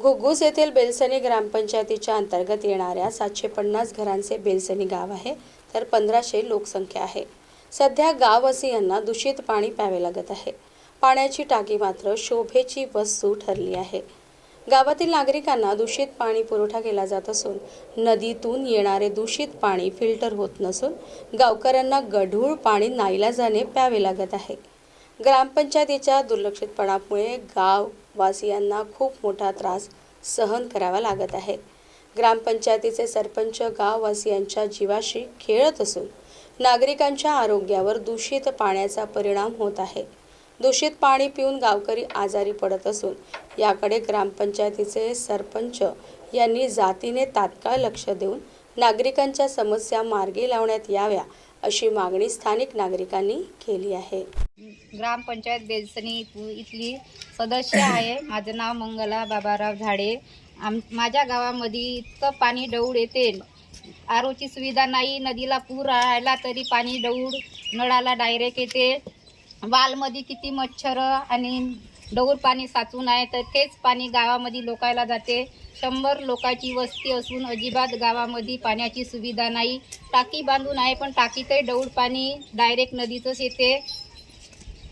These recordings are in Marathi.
घुग्गुस येथील बेलसनी ग्रामपंचायतीच्या अंतर्गत येणाऱ्या सातशे पन्नास घरांचे बेलसनी गाव आहे तर पंधराशे लोकसंख्या आहे. सध्या गाववासियांना दूषित पाणी प्यावे लागत आहे. पाण्याची टाकी मात्र शोभेची वस्तू ठरली आहे. गावातील नागरिकांना दूषित पाणी पुरवठा केला जात असून नदीतून येणारे दूषित पाणी फिल्टर होत नसून गावकऱ्यांना गढूळ पाणी नाईलाजाने प्यावे लागत आहे. ग्रामपंचायतीच्या दुर्लक्षितपणामुळे गाववासियांना खूप मोठा त्रास सहन करावा लागत आहे. ग्रामपंचायतीचे सरपंच गाववासियांच्या जीवाशी खेळत असून नागरिकांच्या आरोग्यावर दूषित पाण्याचा परिणाम होत आहे. दूषित पाणी पिऊन गावकरी आजारी पडत असून याकडे ग्रामपंचायतीचे सरपंच यांनी जातीने तात्काळ लक्ष देऊन नागरिकांच्या समस्या मार्गी लावण्यात याव्या अशी मागणी स्थानिक नागरिकांनी केली आहे. ग्रामपंचायत बेलसनी इथली सदस्य आहे. माझं नाव मंगला बाबाराव झाडे. आम माझ्या गावामध्ये इतकं पाणी डौड येते. आरोची सुविधा नाही. नदीला पूर आला तरी पाणी डौड नळाला डायरेक्ट येते. वालमध्ये किती मच्छर आणि डौर पाणी साचून आहे तर तेच पाणी गावामध्ये लोकायला जाते. शंभर लोकांची वस्ती असून अजिबात गावामध्ये पाण्याची सुविधा नाही. टाकी बांधून आहे पण टाकीतही डौड पाणी डायरेक्ट नदीतच येते.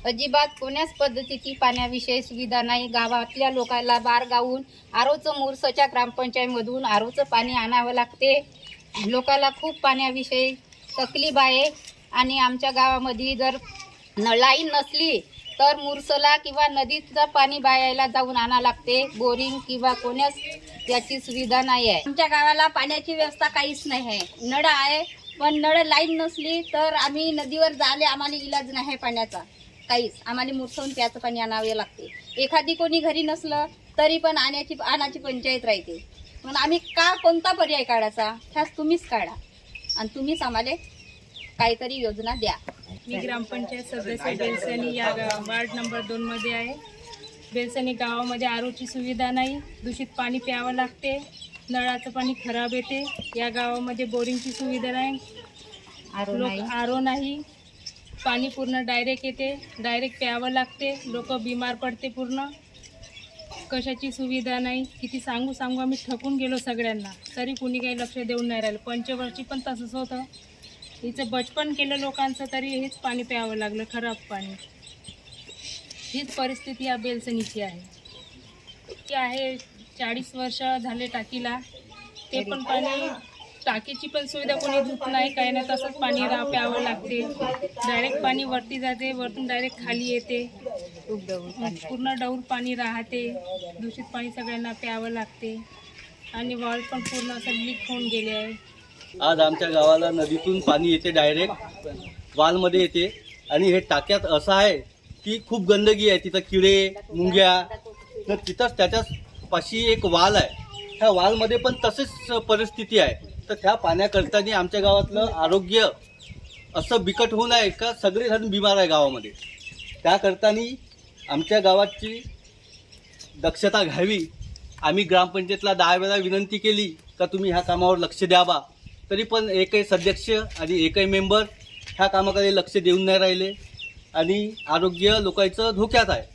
अजिबात कोण्याच पद्धतीची पाण्याविषयी सुविधा नाही. गावातल्या लोकांना बार गावून आरोचं मोरसच्या ग्रामपंचायतमधून आरोचं पाणी आणावं लागते. लोकाला खूप पाण्याविषयी तकलीफ आहे. आणि आमच्या गावामध्ये जर न लाईन नसली तर मुरसला किंवा नदीचं पाणी बायायला जाऊन आणा लागते. बोरिंग किंवा कोण्यास याची सुविधा नाही आहे. आमच्या गावाला पाण्याची व्यवस्था काहीच नाही आहे. नळ आहे पण नळ लाईन नसली तर आम्ही नदीवर जाले आम्हाला इलाज नाही आहे पाण्याचा. काहीच. आम्हाला मुरसवून प्याचं पाणी आणावे लागते. एखादी कोणी घरी नसलं तरी पण आण्याची आणाची पंचायत राहते. मग आम्ही का कोणता पर्याय काढायचा? ह्याच तुम्हीच काढा. आणि तुम्हीच आम्हाला काहीतरी योजना द्या. मी ग्रामपंचायत सदस्य बेलसनी या वार्ड नंबर दोनमध्ये आहे. बेलसनी गावामध्ये आरोची सुविधा नाही. दूषित पाणी प्यावं लागते. नळाचं पाणी खराब येते. या गावामध्ये बोरिंगची सुविधा नाही. आरो लोक नाही. आरो नाही. पाणी पूर्ण डायरेक्ट येते. डायरेक्ट प्यावं लागते. लोक बिमार पडते पूर्ण. कशाची सुविधा नाही. किती सांगू सांगू आम्ही थकून गेलो सगळ्यांना. तरी कुणी काही लक्ष देऊन नाही राहिलं. पंचवर्षी पण तसंच होतं. हिचं बचपन केलं लोकांचं तरी हेच पाणी प्यावं लागलं खराब पाणी. हीच परिस्थिती या बेलसणीची आहे. ती आहे चाळीस वर्ष झाले टाकीला. ते पण पाणी टाकीची पण सुविधा कोणी धुत नाही काही नाही तसंच पाणी रा प्यावं लागते. डायरेक्ट पाणी वरती जाते वरतून डायरेक्ट खाली येते. पूर्ण डौर पाणी राहते. दूषित पाणी सगळ्यांना प्यावं लागते. आणि वॉल पण पूर्ण असं लीक होऊन गेले आहे. आज आमच्या गावाला नदीतून पाणी येते डायरेक्ट वालमध्ये येते. आणि हे टाक्यात असं आहे की खूप गंदगी आहे तिथं किडे मुंग्या तर तिथंच त्याच्याच पाशी एक वाल आहे. ह्या वालमध्ये पण तसेच परिस्थिती आहे. तर त्या पाण्याकरताना आमच्या गावातलं आरोग्य असं बिकट होऊन आहे का सगळेजण बिमार आहे गावामध्ये. त्याकरतानी आमच्या गावाची दक्षता घ्यावी. आम्ही ग्रामपंचायतला दहा वेळा विनंती केली का तुम्ही ह्या कामावर लक्ष द्यावा. तरी पण एकही सदस्य आणि एकही मेंबर ह्या कामाकडे लक्ष देऊन नाही राहिले. आणि आरोग्य लोकांचं धोक्यात आहे.